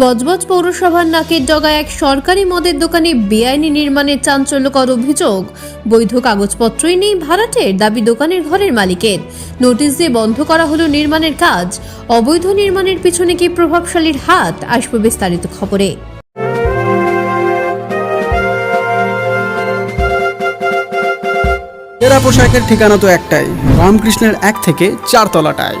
বজবজ পৌরসভার নাকের ডগায় এক সরকারি মদের দোকানে বেআইনি নির্মাণের চাঞ্চল্যকর অভিযোগ। বৈধ কাগজপত্রই নেই ভাড়াটের দাবি দোকানের ঘরের মালিকের। নোটিশ দিয়ে বন্ধ করা হলো নির্মাণের কাজ। অবৈধ নির্মাণের পিছনে কি প্রভাবশালীর হাত? আসবে বিস্তারিত খবরে। এরা পোশাকের ঠিকানা তো একটাই, রামকৃষ্ণের এক থেকে চারতলাটায়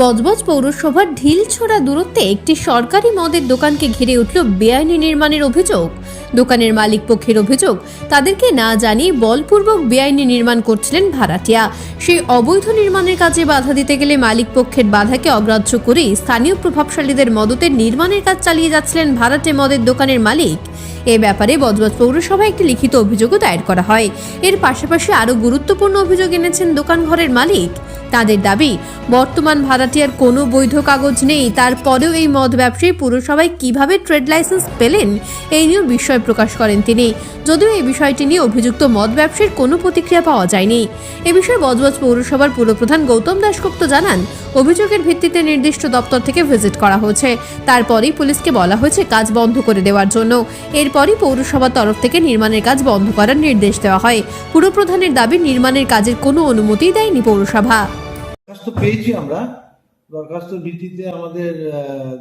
Budge Budge পৌরসভার ঢিল ঢিলছোড়া দূরত্বে একটি সরকারি মদের দোকানকে ঘিরে উঠল বেআইনি নির্মাণের অভিযোগ। দোকানের মালিক পক্ষের অভিযোগ, তাদেরকে না জানিয়ে বলপূর্বক বেআইনি নির্মাণ করছিলেন ভাড়াটিয়া। সেই অবৈধ নির্মাণের কাজে বাধা দিতে গেলে মালিক পক্ষের বাধাকে অগ্রাহ্য করে স্থানীয় প্রভাবশালীদের মদতে নির্মাণের কাজ চালিয়ে যাচ্ছিলেন ভাড়াটে মদের দোকানের মালিক। এ ব্যাপারে বজবজ পৌরসভায় একটি লিখিত অভিযোগও দায়ের করা হয়। এর পাশাপাশি আরও গুরুত্বপূর্ণ অভিযোগ এনেছেন দোকান ঘরের মালিক। তাদের দাবি, বর্তমান ভাড়াটিয়ার কোনো বৈধ কাগজ নেই। তারপরেও এই মদ ব্যবসায়ী পুরসভায় কীভাবে ট্রেড লাইসেন্স পেলেন, এই নিয়েও বিস্ময় প্রকাশ করেন তিনি। যদিও এই বিষয়টি নিয়ে অভিযুক্ত মদ ব্যবসায়ীর কোনো প্রতিক্রিয়া পাওয়া যায়নি। এ বিষয়ে বজবজ পৌরসভার পুরপ্রধান গৌতম দাশগুপ্ত জানান, অভিযোগের ভিত্তিতে নির্দিষ্ট দপ্তর থেকে ভিজিট করা হয়েছে। তারপরেই পুলিশকে বলা হয়েছে কাজ বন্ধ করে দেওয়ার জন্য। এরপরই পৌরসভার তরফ থেকে নির্মাণের কাজ বন্ধ করার নির্দেশ দেওয়া হয়। পুরপ্রধানের দাবি, নির্মাণের কাজের কোনো অনুমতিই দেয়নি পৌরসভা। দরখাস্ত পেয়েছি আমরা। দরখাস্তর ভিত্তিতে আমাদের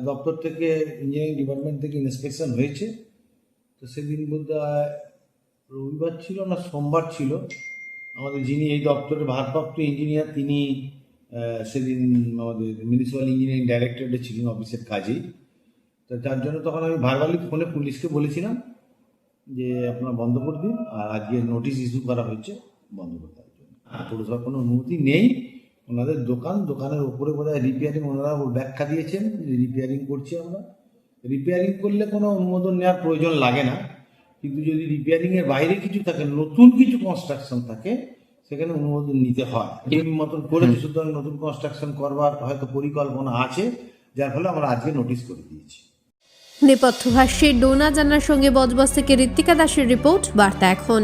দপ্তর থেকে ইঞ্জিনিয়ারিং ডিপার্টমেন্ট থেকে ইন্সপেকশন হয়েছে। তো সেদিন বলতে রবিবার ছিল না, সোমবার ছিল। আমাদের যিনি এই দপ্তরের ভারপ্রাপ্ত ইঞ্জিনিয়ার তিনি সেদিন আমাদের মিউনিসিপ্যাল ইঞ্জিনিয়ারিং ডাইরেক্টরেটে ছিলেন অফিসের কাজেই। তো যার জন্য তখন আমি ভারবালি ফোনে পুলিশকে বলেছিলাম যে, আপনারা বন্ধ করে দিন। আর আজকে নোটিশ ইস্যু করা হয়েছে বন্ধ করে দেওয়ার জন্য। পৌরসভার কোনো অনুমতি নেই। ওনাদের দোকান দোকানের উপরে বোধহয় রিপেয়ারিং ওনারা ব্যাখ্যা দিয়েছেন যে রিপেয়ারিং করছি আমরা। রিপেয়ারিং করলে কোনো অনুমোদন নেওয়ার প্রয়োজন লাগে না। কিন্তু যদি রিপেয়ারিংয়ের বাইরে কিছু থাকে নতুন কিছু কনস্ট্রাকশন থাকে সেখানে অনুমোদন নিতে হয়। এই মতন করেছে সুতরাং নতুন কনস্ট্রাকশন করবার হয়তো পরিকল্পনা আছে যার ফলে আমরা আজকে নোটিশ করে দিয়েছি। নেপথ্য ভাষ্যে ডোনা জানার সঙ্গে বজবজ থেকে ঋত্বিকা দাসের রিপোর্ট বার্তা এখন।